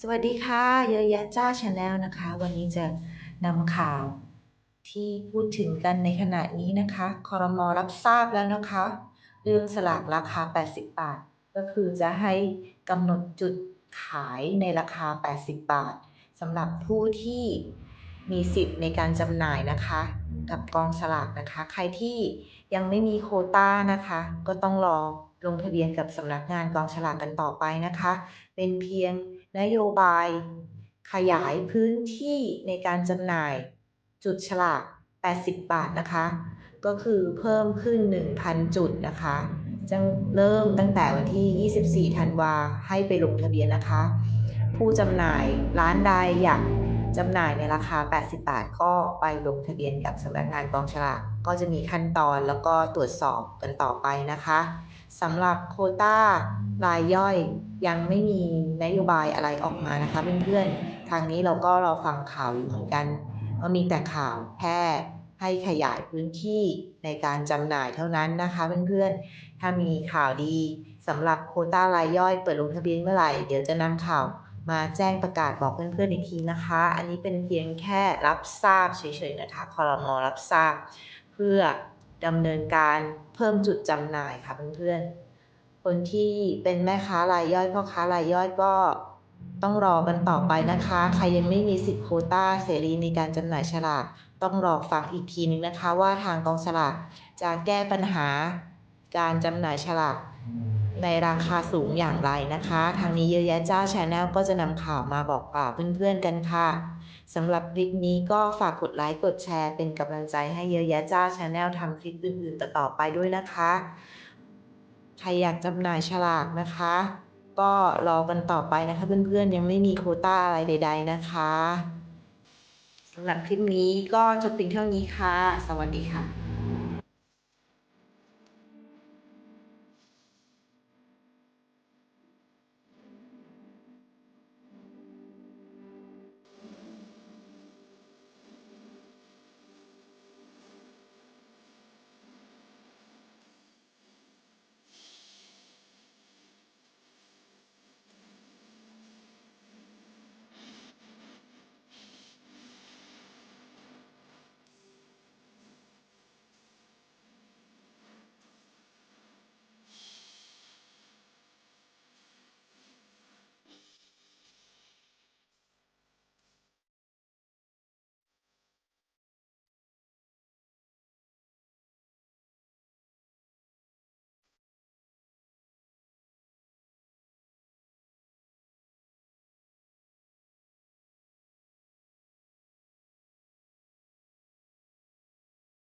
สวัสดีค่ะ เยอะแยะจ้าชาแนลนะคะ วันนี้จะนำข่าวที่พูดถึงกันในขณะนี้นะคะคอรมอรับทราบแล้วนะคะ เรื่องสลากราคา 80 บาท ก็คือจะให้กำหนดจุดขายในราคา 80 บาทสำหรับผู้ที่มีสิทธิ์ในการจำหน่ายนะคะ กับกองสลากนะคะ ใครที่ยังไม่มีโคต้านะคะ ก็ต้องรอ ลงทะเบียนกับสำนักงานกองฉลากกันต่อไปนะคะ เป็นเพียงนโยบายขยายพื้นที่ในการจำหน่ายจุดฉลาก 80 บาทนะคะ ก็คือเพิ่มขึ้น 1,000 จุดนะคะจะเริ่มตั้งแต่วันที่ 24 ธันวาให้ไปลงทะเบียนนะคะ ผู้จำหน่ายร้านใดอยาก จำหน่ายในราคา 80 บาท ก็ไปลงทะเบียนกับสำนักงานกองฉลากก็จะมีขั้นตอนแล้วก็ตรวจสอบกันต่อไปนะคะสำหรับโคต้ารายย่อยยังไม่มีนโยบายอะไรออกมานะคะเพื่อนๆทางนี้เราก็รอฟังข่าวอยู่เหมือนกันก็มีแต่ข่าวแค่ให้ขยายพื้นที่ในการจำหน่ายเท่านั้นนะคะเพื่อนๆถ้ามีข่าวดีสำหรับโคต้ารายย่อยเปิดลงทะเบียนเมื่อไหร่ เดี๋ยวจะนำข่าว มาแจ้งประกาศบอกเพื่อนๆอีกทีนะคะ อันนี้เป็นเพียงแค่รับทราบเฉยๆนะคะคอรมอรับทราบ เพื่อดำเนินการเพิ่มจุดจำหน่ายค่ะเพื่อนๆ คนที่เป็นแม่ค้ารายย่อยพ่อค้ารายย่อยก็ต้องรอกันต่อไปนะคะ ใครยังไม่มีสิทธิ์โควต้าเสรีในการจำหน่ายฉลากต้องรอฟังอีกทีนึงนะคะ ว่าทางกองฉลากจะแก้ปัญหาการจำหน่ายฉลาก ในราคาสูงอย่างไรนะคะ ทางนี้เยอะแยะจ้าชาแนลก็จะนำข่าวมาบอกกล่าวเพื่อนๆกันค่ะสำหรับคลิปนี้ก็ฝากกดไลค์กดแชร์เป็นกำลังใจให้เยอะแยะจ้าชาแนลทำคลิปอื่นๆต่อไปด้วยนะคะใครอยากจำหน่ายฉลากนะคะ ก็รอกันต่อไปนะคะ เพื่อนๆยังไม่มีโคต้าอะไรใด ๆนะคะสำหรับคลิปนี้ก็จบเพียงเท่านี้ค่ะ สวัสดีค่ะ